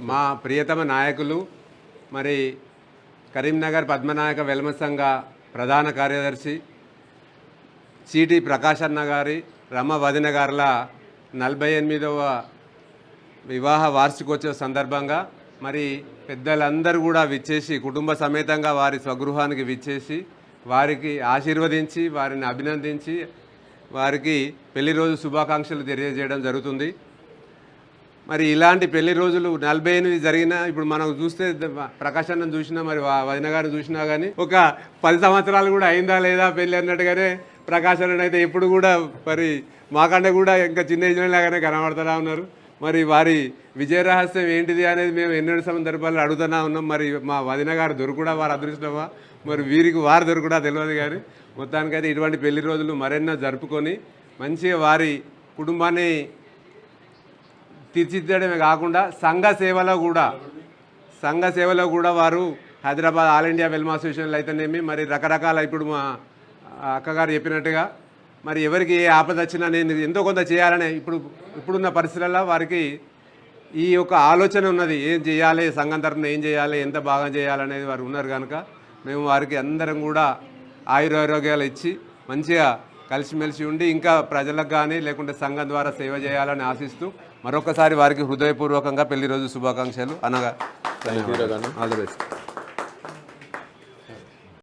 మా ప్రియతమ నాయకులు మరి కరీంనగర్ పద్మనాయక వెల్మ సంఘ ప్రధాన కార్యదర్శి సిటి ప్రకాశన్న గారి రమ వదిన గారుల నలభై ఎనిమిదవ వివాహ వార్షికోత్సవ సందర్భంగా మరి పెద్దలందరూ కూడా విచ్చేసి కుటుంబ సమేతంగా వారి స్వగృహానికి విచ్చేసి వారికి ఆశీర్వదించి వారిని అభినందించి వారికి పెళ్ళి రోజు శుభాకాంక్షలు తెలియజేయడం జరుగుతుంది. మరి ఇలాంటి పెళ్ళి రోజులు నలభై ఎనిమిది జరిగిన ఇప్పుడు మనం చూస్తే ద- చూసినా మరి వదిన గారిని చూసినా కానీ ఒక పది సంవత్సరాలు కూడా అయిందా లేదా పెళ్ళి అన్నట్టుగానే ప్రకాశాన్ని అయితే ఎప్పుడు కూడా మరి మాకంటే కూడా ఇంకా చిన్న ఏజ్లో లాగానే కనబడుతూనే ఉన్నారు. మరి వారి విజయ రహస్యం ఏంటిది అనేది మేము ఎన్నో సందర్భాలు అడుగుతూనే ఉన్నాం. మరి మా వదిన గారు దొరుకుడా వారు అదృష్టమా? మరి వీరికి వారు దొరుకుడా తెలియదు కానీ మొత్తానికైతే ఇటువంటి పెళ్ళి రోజులు మరెన్నో జరుపుకొని మంచిగా వారి కుటుంబాన్ని తీర్చిదిద్దడమే కాకుండా సంఘ సేవలో కూడా సంఘ సేవలో కూడా వారు హైదరాబాద్ ఆల్ ఇండియా వెల్మ అసోసియేషన్లు అయితేనేమి మరి రకరకాల ఇప్పుడు మా అక్కగారు చెప్పినట్టుగా మరి ఎవరికి ఏ ఆపద వచ్చినా నేను ఎంతో కొంత చేయాలనే ఇప్పుడు ఇప్పుడున్న పరిస్థితులలో వారికి ఈ యొక్క ఆలోచన ఉన్నది ఏం చేయాలి సంఘం తరఫున ఏం చేయాలి ఎంత బాగా చేయాలనేది వారు ఉన్నారు కనుక మేము వారికి అందరం కూడా ఆయురారోగ్యాలు ఇచ్చి మంచిగా కలిసిమెలిసి ఉండి ఇంకా ప్రజలకు కానీ లేకుంటే సంఘం ద్వారా సేవ చేయాలని ఆశిస్తూ మరొకసారి వారికి హృదయపూర్వకంగా పెళ్ళి రోజు శుభాకాంక్షలు. అనగా ఆల్ ది బెస్ట్.